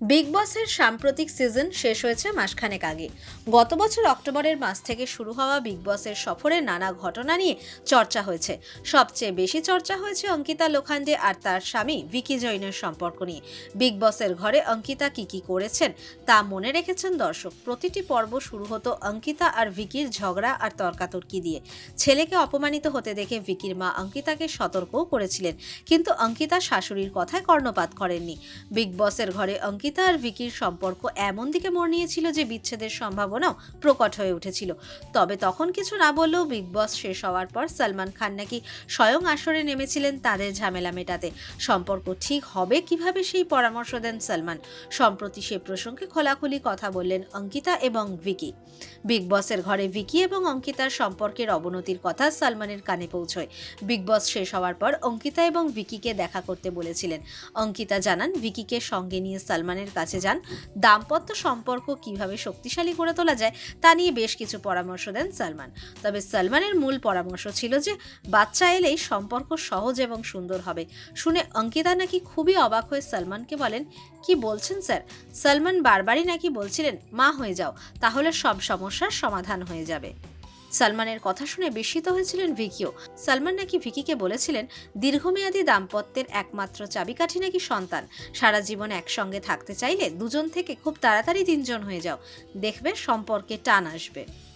Big বসের সাম্প্রতিক season শেষ হয়েছে মাসখানেক আগে। গত বছর অক্টোবরের মাস থেকে শুরু হওয়া বিগ বসের সফরে নানা ঘটনা নিয়ে চর্চা হয়েছে। সবচেয়ে বেশি চর্চা হয়েছে অঙ্কিতা লোখান্ডে আর তার স্বামী ভিকি জৈনের সম্পর্ক নিয়ে। বিগ বসের ঘরে অঙ্কিতা কি কি করেছেন তা মনে রেখেছেন দর্শক। প্রতিটি পর্ব শুরু হতো অঙ্কিতা আর ভিকির ঝগড়া আর তর্কাতর্কি দিয়ে। ছেলেকে অপমানিত হতে দেখে ভিকির মা অঙ্কিতাকে সতর্কও করেছিলেন। কিন্তু অঙ্কিতা শাশুড়ির কথায় কর্ণপাত করেননি। বিগ বসের ঘরে অঙ্কিতা আর ভিকির সম্পর্ক এমন দিকে মোড় নিয়েছিল যে বিচ্ছেদের সম্ভাবনাও প্রকট হয়ে উঠেছিল। তবে তখন কিছু না বললেও বিগ বস শেষ হওয়ার পর সালমান খান নাকি স্বয়ং আসরে নেমেছিলেন তাদের ঝামেলা মেটাতে। সম্পর্ক ঠিক হবে কীভাবে সেই পরামর্শ দেন সালমান? সম্প্রতি সে প্রসঙ্গে খোলাখুলি কথা বললেন অঙ্কিতা এবং ভিকি। বিগ বসের ঘরে ভিকি এবং অঙ্কিতার সম্পর্কের অবনতির কথা সালমানের কানে পৌঁছয়। বিগ বস শেষ হওয়ার পর অঙ্কিতা এবং ভিকিকে দেখা করতে বলেছিলেন। অঙ্কিতা জানান, ভিকিকে সঙ্গে নিয়ে সালমানের কাছে যান। দাম্পত্য সম্পর্ক কীভাবে শক্তিশালী করে তোলা যায়, তা নিয়ে বেশ কিছু পরামর্শ দেন সালমান। তবে সালমানের মূল পরামর্শ ছিল যে, বাচ্চা এলেই সম্পর্ক সহজ এবং সুন্দর হবে। শুনে অঙ্কিতা নাকি খুবই অবাক হয়ে সালমানকে বলেন, কি বলছেন স্যার? সালমান বারবারই নাকি বলছিলেন, মা হয়ে যাও, তাহলে সব সমস্যার সমাধান হয়ে যাবে সালমানের কথা শুনে বিস্মিত হয়েছিলেন ভিকিও। সালমান নাকি ভিকিকে বলেছিলেন, দীর্ঘমেয়াদী দাম্পত্যের একমাত্র চাবিকাঠি নাকি সন্তান। সারা জীবন একসঙ্গে থাকতে চাইলে দুজন থেকে খুব তাড়াতাড়ি তিনজন হয়ে যাও। দেখবে সম্পর্কে টান আসবে।